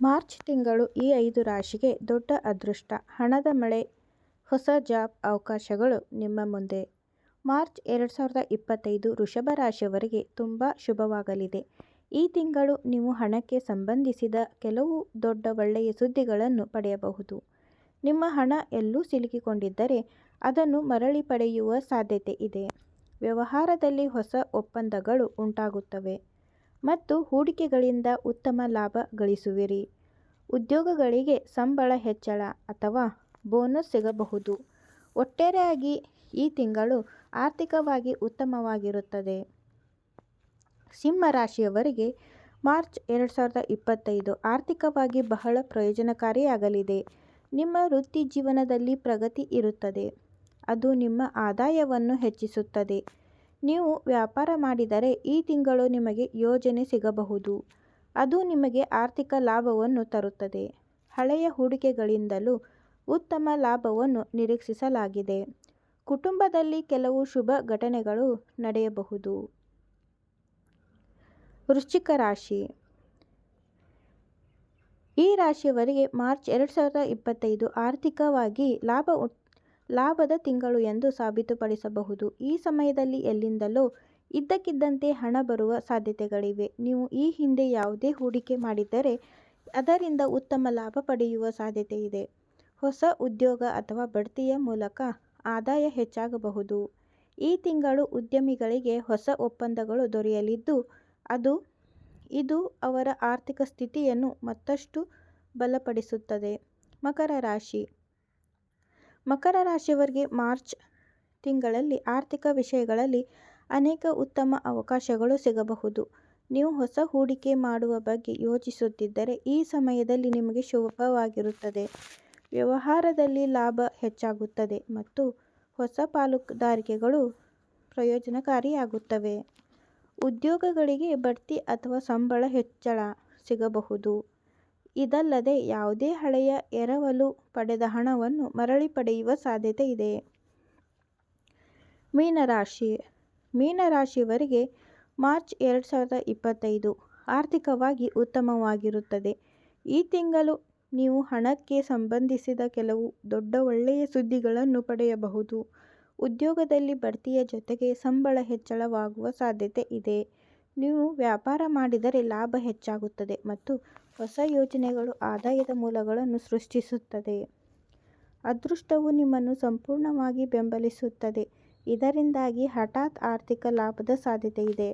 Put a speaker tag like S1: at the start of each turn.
S1: March ತಿಂಗಳು ಈ ಐದು ರಾಶಿಗೆ ದೊಡ್ಡ ಅದೃಷ್ಟ. ಹಣದ ಮಳೆ, ಹೊಸ ಜಾಬ್ ಅವಕಾಶಗಳು ನಿಮ್ಮ ಮುಂದೆ. ಮಾರ್ಚ್ ಎರಡು ಸಾವಿರದ ಇಪ್ಪತ್ತೈದು ವೃಷಭ ರಾಶಿಯವರಿಗೆ ತುಂಬ ಶುಭವಾಗಲಿದೆ. ಈ ತಿಂಗಳು ನೀವು ಹಣಕ್ಕೆ ಸಂಬಂಧಿಸಿದ ಕೆಲವು ದೊಡ್ಡ ಒಳ್ಳೆಯ ಸುದ್ದಿಗಳನ್ನು ಪಡೆಯಬಹುದು. ನಿಮ್ಮ ಹಣ ಎಲ್ಲೂ ಸಿಲುಕಿಕೊಂಡಿದ್ದರೆ ಅದನ್ನು ಮರಳಿ ಪಡೆಯುವ ಸಾಧ್ಯತೆ ಇದೆ. ವ್ಯವಹಾರದಲ್ಲಿ ಹೊಸ ಒಪ್ಪಂದಗಳು ಉಂಟಾಗುತ್ತವೆ. ಮತ್ತು ಹೂಡಿಕೆಗಳಿಂದ ಉತ್ತಮ ಲಾಭ ಗಳಿಸುವಿರಿ. ಉದ್ಯೋಗಗಳಿಗೆ ಸಂಬಳ ಹೆಚ್ಚಳ ಅಥವಾ ಬೋನಸ್ ಸಿಗಬಹುದು. ಒಟ್ಟಾರೆಯಾಗಿ ಈ ತಿಂಗಳು ಆರ್ಥಿಕವಾಗಿ ಉತ್ತಮವಾಗಿರುತ್ತದೆ. ಸಿಂಹ ರಾಶಿಯವರಿಗೆ ಮಾರ್ಚ್ ಎರಡು ಸಾವಿರದ ಇಪ್ಪತ್ತೈದು ಆರ್ಥಿಕವಾಗಿ ಬಹಳ ಪ್ರಯೋಜನಕಾರಿಯಾಗಲಿದೆ. ನಿಮ್ಮ ವೃತ್ತಿ ಜೀವನದಲ್ಲಿ ಪ್ರಗತಿ ಇರುತ್ತದೆ. ಅದು ನಿಮ್ಮ ಆದಾಯವನ್ನು ಹೆಚ್ಚಿಸುತ್ತದೆ. ನೀವು ವ್ಯಾಪಾರ ಮಾಡಿದರೆ ಈ ತಿಂಗಳು ನಿಮಗೆ ಯೋಜನೆ ಸಿಗಬಹುದು. ಅದು ನಿಮಗೆ ಆರ್ಥಿಕ ಲಾಭವನ್ನು ತರುತ್ತದೆ. ಹಳೆಯ ಹೂಡಿಕೆಗಳಿಂದಲೂ ಉತ್ತಮ ಲಾಭವನ್ನು ನಿರೀಕ್ಷಿಸಲಾಗಿದೆ. ಕುಟುಂಬದಲ್ಲಿ ಕೆಲವು ಶುಭ ಘಟನೆಗಳು ನಡೆಯಬಹುದು. ವೃಶ್ಚಿಕ ರಾಶಿ. ಈ ರಾಶಿಯವರಿಗೆ ಮಾರ್ಚ್ ಎರಡು ಸಾವಿರದ ಇಪ್ಪತ್ತೈದು ಆರ್ಥಿಕವಾಗಿ ಲಾಭ ಲಾಭದ ತಿಂಗಳು ಎಂದು ಸಾಬೀತುಪಡಿಸಬಹುದು. ಈ ಸಮಯದಲ್ಲಿ ಎಲ್ಲಿಂದಲೋ ಇದ್ದಕ್ಕಿದ್ದಂತೆ ಹಣ ಬರುವ ಸಾಧ್ಯತೆಗಳಿವೆ. ನೀವು ಈ ಹಿಂದೆ ಯಾವುದೇ ಹೂಡಿಕೆ ಮಾಡಿದ್ದರೆ ಅದರಿಂದ ಉತ್ತಮ ಲಾಭ ಪಡೆಯುವ ಸಾಧ್ಯತೆ ಇದೆ. ಹೊಸ ಉದ್ಯೋಗ ಅಥವಾ ಬಡ್ತಿಯ ಮೂಲಕ ಆದಾಯ ಹೆಚ್ಚಾಗಬಹುದು. ಈ ತಿಂಗಳು ಉದ್ಯಮಿಗಳಿಗೆ ಹೊಸ ಒಪ್ಪಂದಗಳು ದೊರೆಯಲಿದ್ದು, ಅದು, ಇದು ಅವರ ಆರ್ಥಿಕ ಸ್ಥಿತಿಯನ್ನು ಮತ್ತಷ್ಟು ಬಲಪಡಿಸುತ್ತದೆ. ಮಕರ ರಾಶಿ ಮಕರ ರಾಶಿಯವರಿಗೆ ಮಾರ್ಚ್ ತಿಂಗಳಲ್ಲಿ ಆರ್ಥಿಕ ವಿಷಯಗಳಲ್ಲಿ ಅನೇಕ ಉತ್ತಮ ಅವಕಾಶಗಳು ಸಿಗಬಹುದು. ನೀವು ಹೊಸ ಹೂಡಿಕೆ ಮಾಡುವ ಬಗ್ಗೆ ಯೋಚಿಸುತ್ತಿದ್ದರೆ ಈ ಸಮಯದಲ್ಲಿ ನಿಮಗೆ ಶುಭವಾಗಿರುತ್ತದೆ. ವ್ಯವಹಾರದಲ್ಲಿ ಲಾಭ ಹೆಚ್ಚಾಗುತ್ತದೆ ಮತ್ತು ಹೊಸ ಪಾಲುದಾರಿಕೆಗಳು ಪ್ರಯೋಜನಕಾರಿಯಾಗುತ್ತವೆ. ಉದ್ಯೋಗಗಳಿಗೆ ಬಡ್ತಿ ಅಥವಾ ಸಂಬಳ ಹೆಚ್ಚಳ ಸಿಗಬಹುದು. ಇದಲ್ಲದೆ ಯಾವುದೇ ಹಳೆಯ ಎರವಲು ಪಡೆದ ಹಣವನ್ನು ಮರಳಿ ಪಡೆಯುವ ಸಾಧ್ಯತೆ ಇದೆ. ಮೀನರಾಶಿ. ಮೀನರಾಶಿಯವರಿಗೆ ಮಾರ್ಚ್ ಎರಡು ಸಾವಿರದ ಇಪ್ಪತ್ತೈದು ಆರ್ಥಿಕವಾಗಿ ಉತ್ತಮವಾಗಿರುತ್ತದೆ. ಈ ತಿಂಗಳು ನೀವು ಹಣಕ್ಕೆ ಸಂಬಂಧಿಸಿದ ಕೆಲವು ದೊಡ್ಡ ಒಳ್ಳೆಯ ಸುದ್ದಿಗಳನ್ನು ಪಡೆಯಬಹುದು. ಉದ್ಯೋಗದಲ್ಲಿ ಬಡ್ತಿಯ ಜೊತೆಗೆ ಸಂಬಳ ಹೆಚ್ಚಳವಾಗುವ ಸಾಧ್ಯತೆ ಇದೆ. ನೀವು ವ್ಯಾಪಾರ ಮಾಡಿದರೆ ಲಾಭ ಹೆಚ್ಚಾಗುತ್ತದೆ ಮತ್ತು ಹೊಸ ಯೋಜನೆಗಳು ಆದಾಯದ ಮೂಲಗಳನ್ನು ಸೃಷ್ಟಿಸುತ್ತದೆ. ಅದೃಷ್ಟವು ನಿಮ್ಮನ್ನು ಸಂಪೂರ್ಣವಾಗಿ ಬೆಂಬಲಿಸುತ್ತದೆ. ಇದರಿಂದಾಗಿ ಹಠಾತ್ ಆರ್ಥಿಕ ಲಾಭದ ಸಾಧ್ಯತೆ ಇದೆ